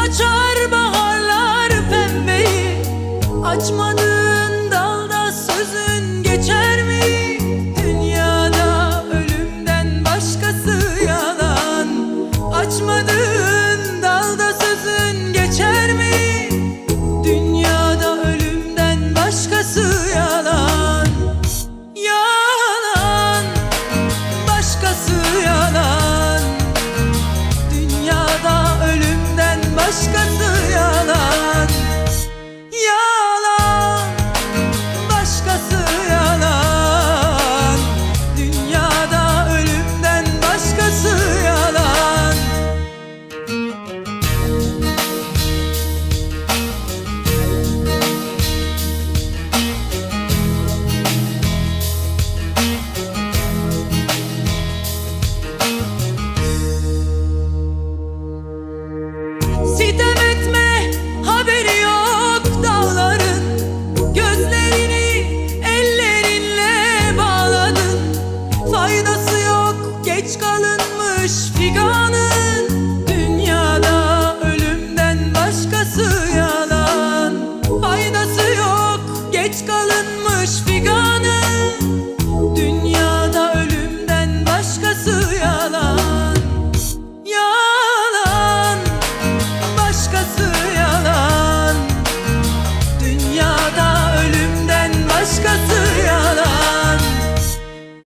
Açar baharlar pembeyi. Açmadığın yalan Faydası